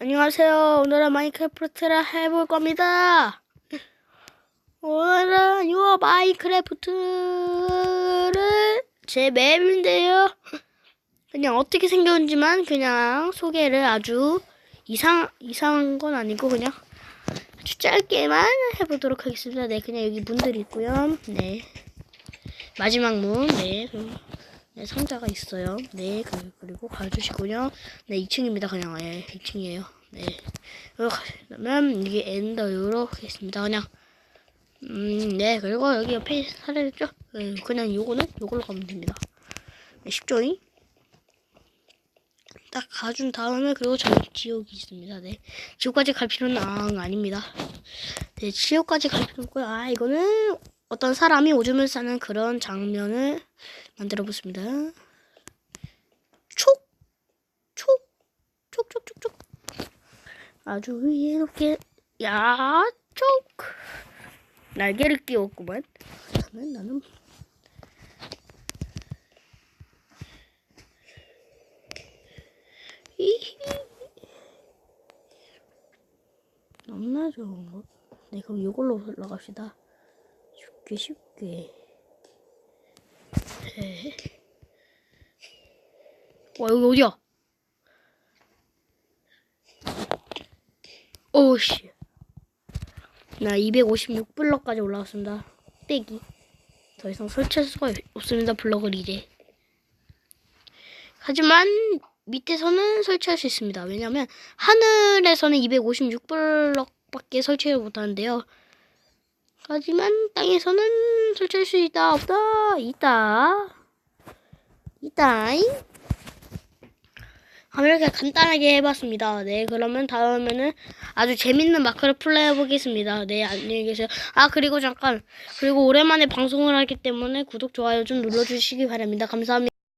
안녕하세요. 오늘은 마인크래프트를 해볼 겁니다. 오늘은 요 마인크래프트를 제 맵인데요. 그냥 어떻게 생겼는지만 그냥 소개를 아주 이상 이상한 건 아니고 그냥 아주 짧게만 해보도록 하겠습니다. 네, 그냥 여기 문들이 있고요. 네, 마지막 문. 네, 그리고 네, 상자가 있어요. 네, 그- 그리고 가주시고요. 네, 2층입니다. 그냥, 예, 2층이에요. 네. 그러면 이게 엔더유로 하겠습니다. 그냥, 음, 네, 그리고 여기 옆에 사례죠? 네, 그냥 요거는 요걸로 가면 됩니다. 네, 쉽죠잉? 딱 가준 다음에 그리고 저기 지옥이 있습니다. 네. 지옥까지 갈 필요는 아, 아닙니다. 네, 지옥까지 갈 필요는 없고요. 아, 이거는 어떤 사람이 오줌을 싸는 그런 장면을 만들어 보습니다. 촉! 촉! 촉, 촉, 촉, 촉. 아주 이렇게, 야, 촉! 날개를 끼웠구만. 그러면 나는. 너무나 좋은 거. 네, 그럼 이걸로 올라갑시다. 쉽게 쉽게. 네. 와 여기 어디야? 오씨. 나 256블럭까지 올라왔습니다. 떼기. 더 이상 설치할 수가 없습니다. 블럭을 이제. 하지만 밑에서는 설치할 수 있습니다. 왜냐면 하늘에서는 256블럭밖에 설치를 못하는데요. 하지만 땅에서는 설치할 수 있다 없다 있다 있다잉 이렇게 간단하게 해봤습니다. 네, 그러면 다음에는 아주 재밌는 마크를 플레이해 보겠습니다. 네, 안녕히 계세요. 아, 그리고 잠깐. 그리고 오랜만에 방송을 하기 때문에 구독, 좋아요 좀 눌러주시기 바랍니다. 감사합니다.